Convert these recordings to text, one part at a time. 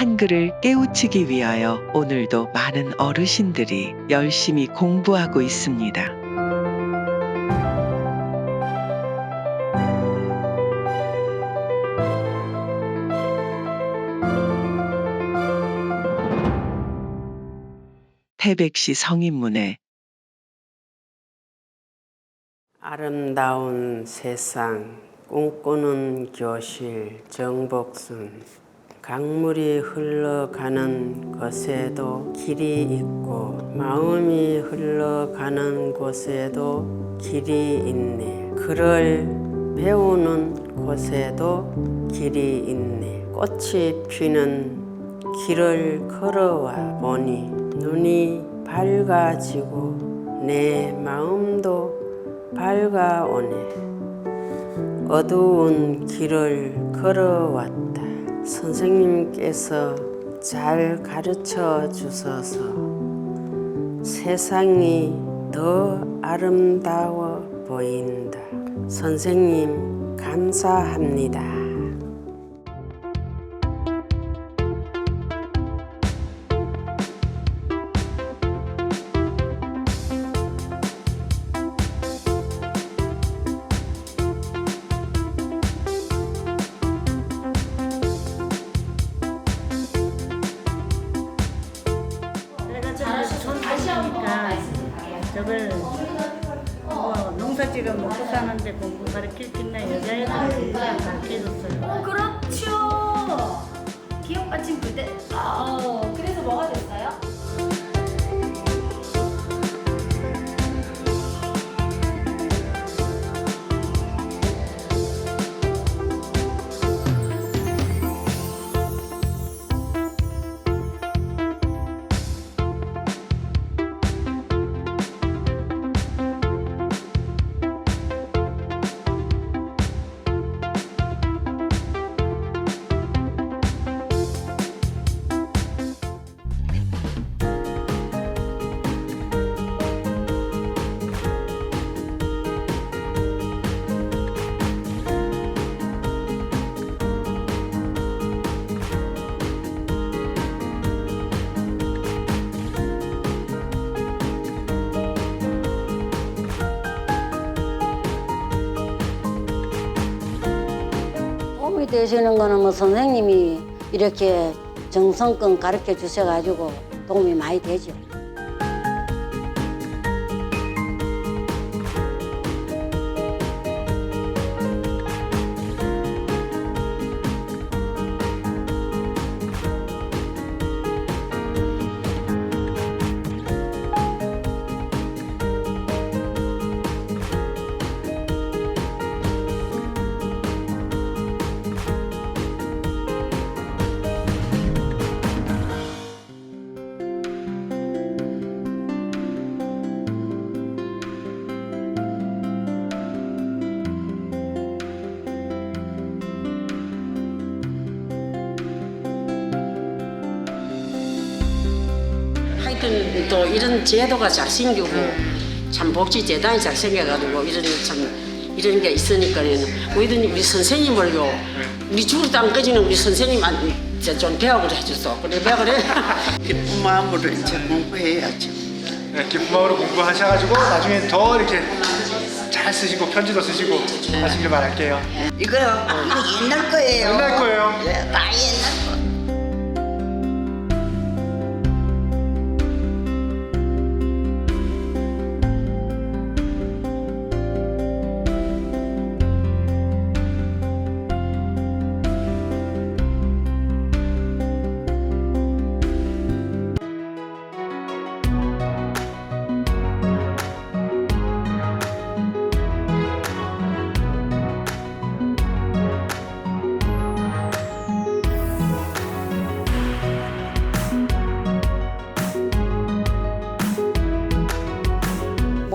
한글을 깨우치기 위하여 오늘도 많은 어르신들이 열심히 공부하고 있습니다. 태백시 성인문에 아름다운 세상 꿈꾸는 교실 정복순 강물이 흘러가는 곳에도 길이 있고 마음이 흘러가는 곳에도 길이 있네. 글을 배우는 곳에도 길이 있네. 꽃이 피는 길을 걸어와 보니 눈이 밝아지고 내 마음도 밝아오네. 어두운 길을 걸어왔다. 선생님께서 잘 가르쳐 주셔서 세상이 더 아름다워 보인다. 선생님, 감사합니다. 공부 가르칠 수 있나 여자애들 공부 가르쳐줬어요. 되시는 거는 뭐 선생님이 이렇게 정성껏 가르쳐 주셔가지고 도움이 많이 되죠. 또 이런 제도가 잘 생기고 참 복지 재단이 잘 생겨가지고 이런 참 이런 게 있으니까는 우리들 우리 선생님을요 우리 죽을 때까지는 우리 선생님한테 좀 배우고 해줬어 그래 배우고 그래 기쁜 마음으로 이제 공부해야죠. 네, 기쁜 마음으로 공부하셔가지고 나중에 더 이렇게 잘 쓰시고 편지도 쓰시고 하시길 바랄게요. 이거요, 이거 옛날 거예요. 옛날 거예요. 예, 다 옛날 거.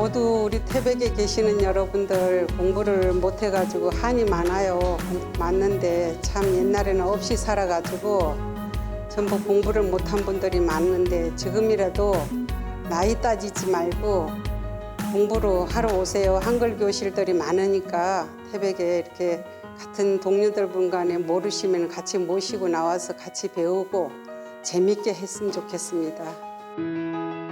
모두 우리 태백에 계시는 여러분들 공부를 못해가지고 한이 많아요. 많는데 참 옛날에는 없이 살아가지고 전부 공부를 못한 분들이 많은데 지금이라도 나이 따지지 말고 공부를 하러 오세요. 한글 교실들이 많으니까 태백에 이렇게 같은 동료들 분 간에 모르시면 같이 모시고 나와서 같이 배우고 재밌게 했으면 좋겠습니다.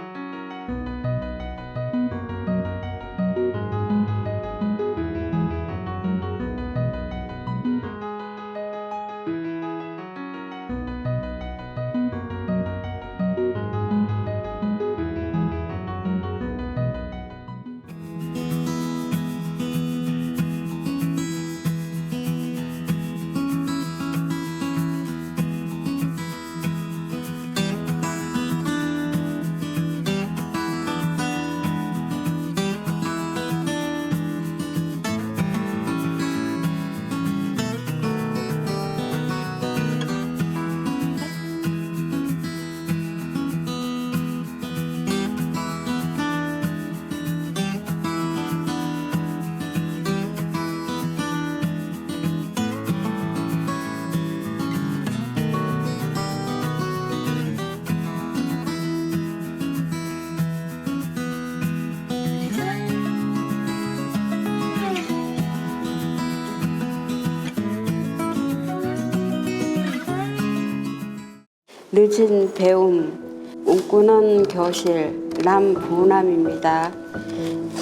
늦은 배움, 꿈꾸는 교실, 남부남입니다.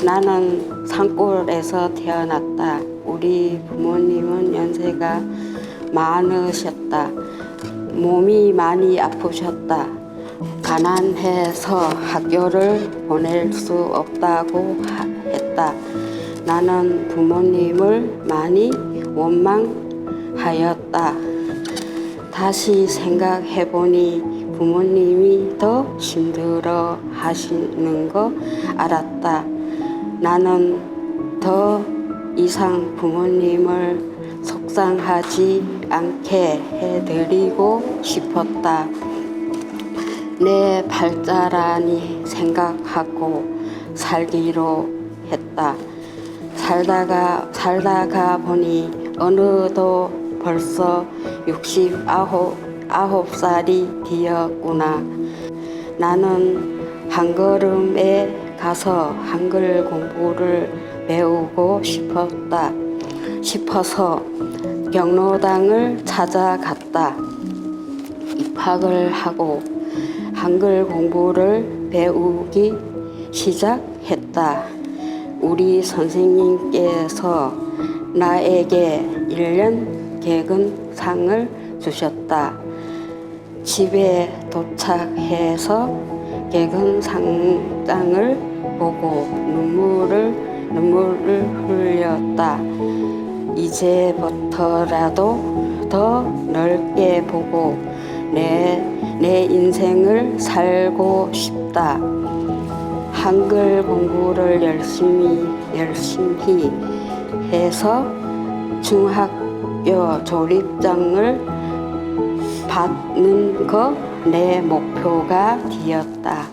나는 산골에서 태어났다. 우리 부모님은 연세가 많으셨다. 몸이 많이 아프셨다. 가난해서 학교를 보낼 수 없다고 하- 했다. 나는 부모님을 많이 원망하였다. 다시 생각해보니 부모님이 더 힘들어 하시는 거 알았다. 나는 더 이상 부모님을 속상하지 않게 해드리고 싶었다. 내 발자라니 생각하고 살기로 했다. 살다가 살다가 보니 어느덧 벌써 69 아홉 살이 되었구나. 나는 한걸음에 가서 한글 공부를 배우고 싶었다. 싶어서 경로당을 찾아갔다. 입학을 하고 한글 공부를 배우기 시작했다. 우리 선생님께서 나에게 1년 개근상을 주셨다. 집에 도착해서 개근 상장을 보고 눈물을 눈물을 흘렸다. 이제부터라도 더 넓게 보고 내, 내 인생을 살고 싶다. 한글 공부를 열심히 열심히 해서 중학 교 졸업장을 받는 거 내 목표가 되었다.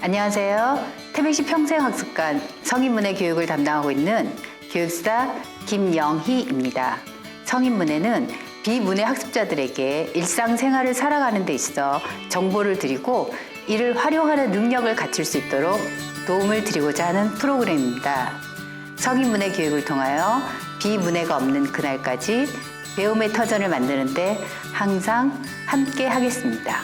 안녕하세요. 태백시 평생학습관 성인문예 교육을 담당하고 있는 교육사 김영희입니다. 성인문예는 비문예 학습자들에게 일상생활을 살아가는 데 있어 정보를 드리고 이를 활용하는 능력을 갖출 수 있도록 도움을 드리고자 하는 프로그램입니다. 성인문예 교육을 통하여 비문예가 없는 그날까지 배움의 터전을 만드는데 항상 함께 하겠습니다.